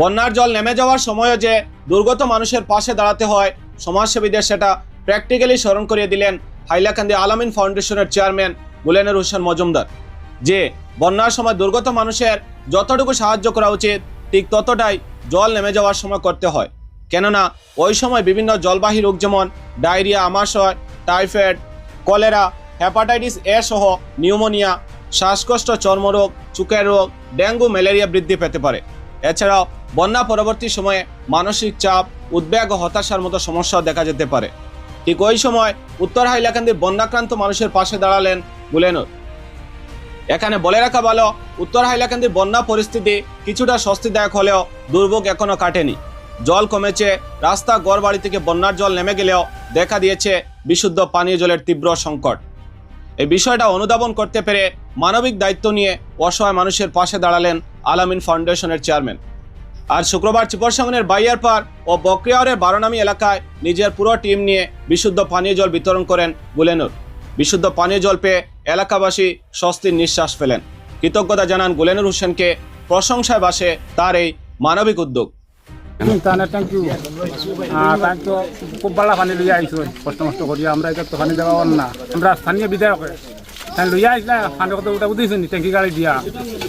বন্যার জল নেমে যাওয়ার সময়ও যে দুর্গত মানুষের পাশে দাঁড়াতে হয়, সমাজসেবীদের সেটা প্র্যাকটিক্যালি স্মরণ করিয়ে দিলেন হাইলাকান্দি আলামিন ফাউন্ডেশনের চেয়ারম্যান মুলেনুর হোসেন মজুমদার। যে বন্যার সময় দুর্গত মানুষের যতটুকু সাহায্য করা উচিত, ঠিক ততটাই জল নেমে যাওয়ার সময় করতে হয়। কেননা, ওই সময় বিভিন্ন জলবাহী রোগ যেমন ডায়রিয়া, আমাশয়, টাইফয়েড, কলেরা, হেপাটাইটিস এ সহ নিউমোনিয়া, শ্বাসকষ্ট, চর্মরোগ, চুকের রোগ, ডেঙ্গু, ম্যালেরিয়া বৃদ্ধি পেতে পারে। এছাড়াও বন্যা পরবর্তী সময়ে মানসিক চাপ, উদ্বেগ ও হতাশার মতো সমস্যাও দেখা যেতে পারে। ঠিক ওই সময় উত্তর হাইলাকান্দির বন্যাক্রান্ত মানুষের পাশে দাঁড়ালেন গুলেনুর এখানে বলে রাখা ভালো, উত্তর হাইলাকান্দির বন্যা পরিস্থিতি কিছুটা স্বস্তিদায়ক হলেও দুর্ভোগ এখনও কাটেনি। জল কমেছে, রাস্তা গড় বাড়ি থেকে বন্যার জল নেমে গেলেও দেখা দিয়েছে বিশুদ্ধ পানীয় জলের তীব্র সংকট। এই বিষয়টা অনুধাবন করতে পেরে মানবিক দায়িত্ব নিয়ে অসহায় মানুষের পাশে দাঁড়ালেন আলামিন ফাউন্ডেশনের চেয়ারম্যান। আর শুক্রবার চিপরসাঙ্গনের বাইয়ারপাড় ও বকরিয়ারের বারোনামী এলাকায় নিজের পুরো টিম নিয়ে বিশুদ্ধ পানীয় জল বিতরণ করেন গুলেনুর। বিশুদ্ধ পানীয় জল পেয়ে এলাকাবাসী স্বস্তির নিঃশ্বাস ফেলেন। কৃতজ্ঞতা জানান গুলেনুর হোসেনকে। প্রশংসায় বাসে তার এই মানবিক উদ্যোগ। তাহলে থ্যাংক ইউ তাই তো খুব ভালো পানি লইয়া আইছো কষ্ট মষ্ট করিয়া। আমরা এটা তো পানি দেওয়া না। আমরা স্থানীয় বিধায়ক। তাই লইয়া আইসলা পানি কথা ওটা বুঝেছি নি ট্যাঙ্কি গাড়ি দিয়া।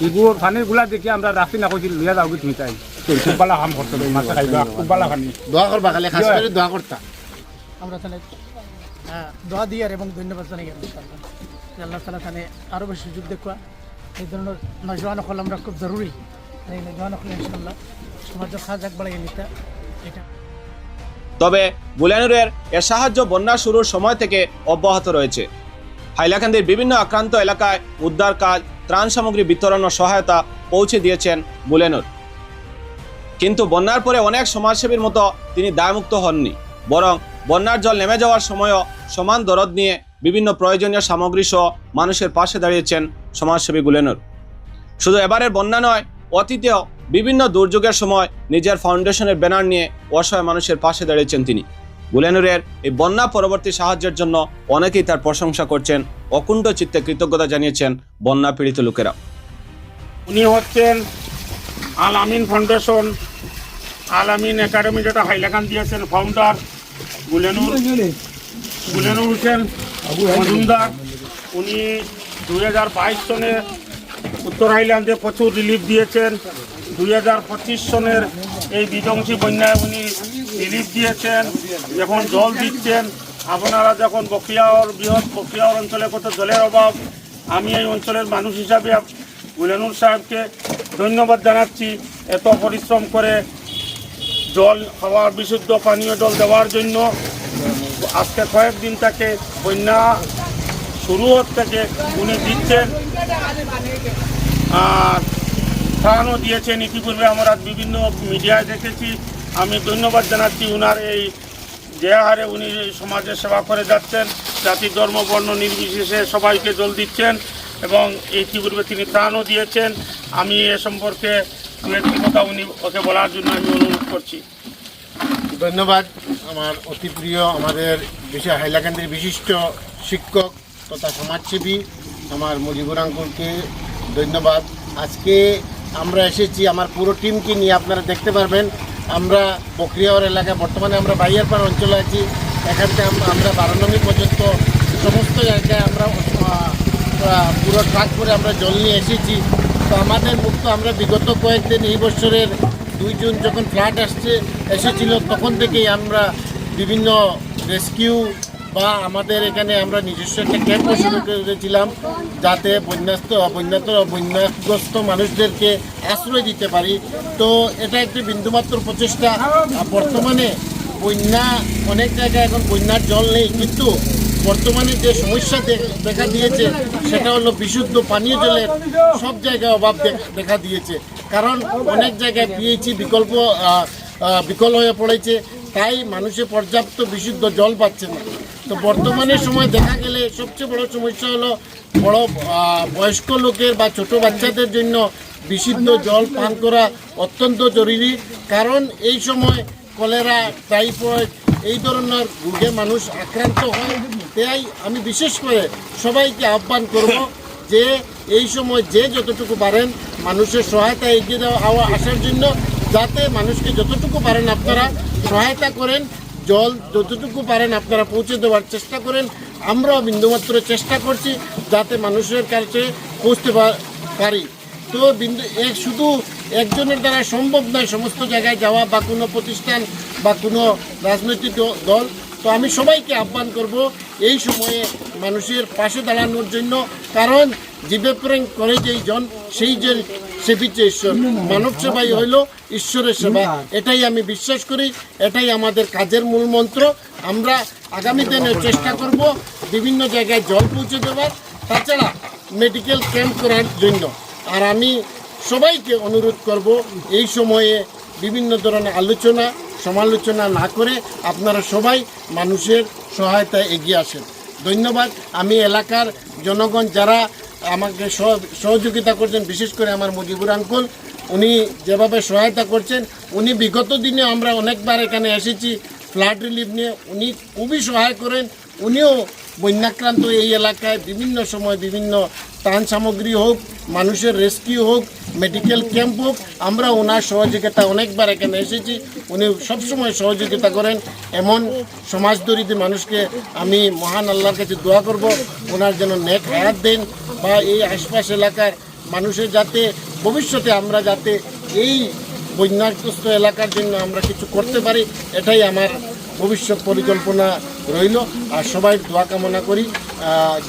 এগুলো পানিরগুলা দেখি আমরা রাখি না কইছি লইয়া যাও তুমি তাই খুব ভালো কাম করতে মাছে খাইবা খুব ভালো পানি। দোয়া করবা খালি খাস করে দোয়া করতা আমরা তাহলে দোয়া দিই এবং ধন্যবাদ জানাই আল্লাহ তালা তাহলে আরও বেশি সুযোগ দেখুয়া। এই ধরনের নজওয়ান হল আমরা খুব জরুরি। এই নজওয়ান হল ইনশাল্লাহ তবে গুলেনুরের এ সাহায্য বন্যা শুরুর সময় থেকে অব্যাহত রয়েছে। হাইলাকান্দির বিভিন্ন আক্রান্ত এলাকায় উদ্ধার কাজ, ত্রাণ সামগ্রী বিতরণ ও সহায়তা পৌঁছে দিয়েছেন গুলেনুর কিন্তু বন্যার পরে অনেক সমাজসেবীর মতো তিনি দায়মুক্ত হননি। বরং বন্যার জল নেমে যাওয়ার সময়ও সমান দরদ নিয়ে বিভিন্ন প্রয়োজনীয় সামগ্রী সহ মানুষের পাশে দাঁড়িয়েছেন সমাজসেবী গুলেনুর শুধু এবারের বন্যা নয়, অতীতেও বিভিন্ন দুর্যোগের সময় নিজের ফাউন্ডেশনের ব্যানার নিয়ে অসহায় মানুষের পাশে দাঁড়িয়েছেন তিনি। গুলেনুরের এই বন্যা পরবর্তী সাহায্যের জন্য অনেকেই তার প্রশংসা করছেন, অকুণ্ঠ চিত্তে কৃতজ্ঞতা জানিয়েছেন বন্যা পীড়িত লোকেরা। উনি হচ্ছেন আল আমিন ফাউন্ডেশন, আল আমিন একাডেমি যেটা হাইলাকান দিয়েছেন ফাউন্ডার গুলেনুর গুলেনুর হোসেন মজুমদার। উনি দুই হাজার বাইশ সনে উত্তর হাইল্যান্ডে প্রচুর রিলিফ দিয়েছেন। দুই হাজার পঁচিশ সনের এই বিধ্বংসী বন্যায় উনি রিলিফ দিয়েছেন যখন জল দিচ্ছেন। আপনারা যখন বকরিয়ার বৃহৎ বকরিয়ার অঞ্চলে কত জলের অভাব, আমি এই অঞ্চলের মানুষ হিসাবে গুলেনুর সাহেবকে ধন্যবাদ জানাচ্ছি এত পরিশ্রম করে জল খাওয়ার, বিশুদ্ধ পানীয় জল দেওয়ার জন্য। আজকে কয়েকদিন থেকে বন্যা শুরু থেকে উনি দিচ্ছেন। আর ত্রাণও দিয়েছেন। ইতিপূর্বে আমরা বিভিন্ন মিডিয়ায় দেখেছি। আমি ধন্যবাদ জানাচ্ছি উনার এই যে হারে উনি সমাজের সেবা করে যাচ্ছেন, জাতি, ধর্ম, বর্ণ নির্বিশেষে সবাইকে জল দিচ্ছেন এবং ইতিপূর্বে তিনি ত্রাণও দিয়েছেন। আমি এ সম্পর্কে একটি কথা উনি ওকে বলার জন্য আমি অনুরোধ করছি। ধন্যবাদ। আমার অতি প্রিয়, আমাদের বিশেষ হাইলাকান্দির বিশিষ্ট শিক্ষক তথা সমাজসেবী, আমার মুজিবুর ধন্যবাদ। আজকে আমরা এসেছি, আমার পুরো টিমকে নিয়ে আপনারা দেখতে পারবেন। আমরা বকরিয়াওয়ার এলাকায়, বর্তমানে আমরা বাইয়ারপাড় অঞ্চলে আছি। এখান থেকে আম- আমরা বারানবী পর্যন্ত সমস্ত জায়গায় আমরা পুরো ট্রাক করে আমরা জল নিয়ে এসেছি। তো আমাদের মুক্ত আমরা বিগত কয়েকদিন এই বছরের দুই জুন যখন ফ্লাড আসছে, এসেছিল, তখন থেকেই আমরা বিভিন্ন রেস্কিউ বা আমাদের এখানে আমরা নিজস্ব একটা ক্যাম্পও শুরু করেছিলাম, যাতে বন্যাস্ত, বন্যাত, বন্যাগ্রস্ত মানুষদেরকে আশ্রয় দিতে পারি। তো এটা একটি বিন্দুমাত্র প্রচেষ্টা। বর্তমানে বন্যা, অনেক জায়গায় এখন বন্যার জল নেই, কিন্তু বর্তমানে যে সমস্যা দেখা দিয়েছে, সেটা হলো বিশুদ্ধ পানীয় জলের সব জায়গায় অভাব দেখা দিয়েছে। কারণ অনেক জায়গায় পিএইচি বিকল্প বিকল হয়ে পড়েছে, তাই মানুষে পর্যাপ্ত বিশুদ্ধ জল পাচ্ছে না। তো বর্তমানে সময় দেখা গেলে সবচেয়ে বড় সমস্যা হলো বড় বয়স্ক লোকের বা ছোট বাচ্চাদের জন্য বিশুদ্ধ জল পান করা অত্যন্ত জরুরি। কারণ এই সময় কলেরা, টাইফয়েড এই ধরনের রোগে মানুষ আক্রান্ত হয়। তাই আমি বিশেষ করে সবাইকে আহ্বান করব যে এই সময় যে যতটুকু পারেন মানুষের সহায়তা এগিয়ে দেওয়া, আসার জন্য যাতে মানুষকে যতটুকু পারেন আপনারা সহায়তা করেন। জল যতটুকু পারেন আপনারা পৌঁছে দেওয়ার চেষ্টা করেন। আমরাও বিন্দুমাত্র চেষ্টা করছি যাতে মানুষের কাছে পৌঁছতে পারি। তো বিন্দু এক শুধু একজনের দ্বারা সম্ভব নয় সমস্ত জায়গায় যাওয়া বা কোনো প্রতিষ্ঠান বা কোনো রাজনৈতিক দল। তো আমি সবাইকে আহ্বান করব এই সময়ে মানুষের পাশে দাঁড়ানোর জন্য। কারণ জীবে প্রেম করে যেই জন, সেই যে সেবিছে ঈশ্বর। মানব সেবাই হইল ঈশ্বরের সেবা। এটাই আমি বিশ্বাস করি, এটাই আমাদের কাজের মূল মন্ত্র। আমরা আগামী দিনে চেষ্টা করব বিভিন্ন জায়গায় জল পৌঁছে দেওয়ার। তাছাড়া মেডিকেল ক্যাম্প করার জন্য। আর আমি সবাইকে অনুরোধ করব, এই সময়ে বিভিন্ন ধরনের আলোচনা, সমালোচনা না করে আপনারা সবাই মানুষের সহায়তায় এগিয়ে আসেন। ধন্যবাদ। আমি এলাকার জনগণ যারা আমাকে সহ- সহযোগিতা করছেন, বিশেষ করে আমার মুজিবুর আঙ্কুল। উনি যেভাবে সহায়তা করছেন, উনি বিগত দিনে আমরা অনেকবার এখানে এসেছি ফ্লাড রিলিফ নিয়ে। উনি খুবই সহায় করেন, উনিও বন্যাক্রান্ত এই এলাকায় বিভিন্ন সময় বিভিন্ন ত্রাণ সামগ্রী হোক, মানুষের রেস্কিউ হোক মেডিকেল ক্যাম্প হোক, আমরা ওনার সহযোগিতা অনেকবার এখানে এসেছি। উনি সবসময় সহযোগিতা করেন। এমন সমাজদরিদ্র মানুষকে আমি মহান আল্লাহর কাছে দোয়া করব ওনার যেন নেক হায়াত দেন। বা এই আশপাশ এলাকার মানুষের যাতে ভবিষ্যতে আমরা যাতে এই বন্যাগ্রস্ত এলাকার জন্য আমরা কিছু করতে পারি, এটাই আমার ভবিষ্যৎ পরিকল্পনা রইল। আর সবাই দোয়া কামনা করি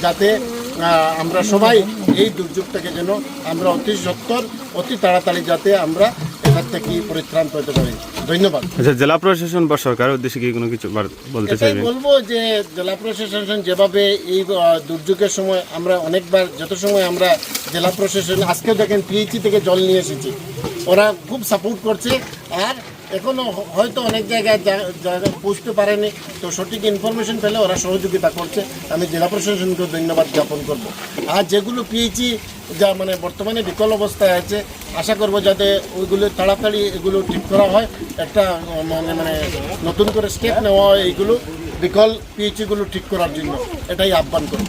যাতে আমরা সবাই এই দুর্যোগটাকে যেন আমরা অতি সত্তর অতি তাড়াতাড়ি যাতে আমরা এখান থেকে পরিত্রাণ পেতে পারি। ধন্যবাদ। আচ্ছা জেলা প্রশাসন বা সরকারের উদ্দেশ্যে কি কোনো কিছু বলতে চাইবেন? বলব যে জেলা প্রশাসন যেভাবে এই দুর্যোগের সময় আমরা অনেকবার যত সময় আমরা জেলা প্রশাসন আজকেও দেখেন পিএইচি থেকে জল নিয়ে এসেছি। ওরা খুব সাপোর্ট করছে। আর এখনও হ- হয়তো অনেক জায়গায় পৌঁছতে পারেনি। তো সঠিক ইনফরমেশন পেলে ওরা সহযোগিতা করছে। আমি জেলা প্রশাসনকে ধন্যবাদ জ্ঞাপন করব। আর যেগুলো পিএইচি যা মানে বর্তমানে বিকল অবস্থায় আছে। আশা করব যাতে ওইগুলো তাড়াতাড়ি এগুলো ঠিক করা হয়। একটা মানে মানে নতুন করে স্টেপ নেওয়া হয় এইগুলো, বিকল পিএইচিগুলো ঠিক করার জন্য। এটাই আহ্বান করব।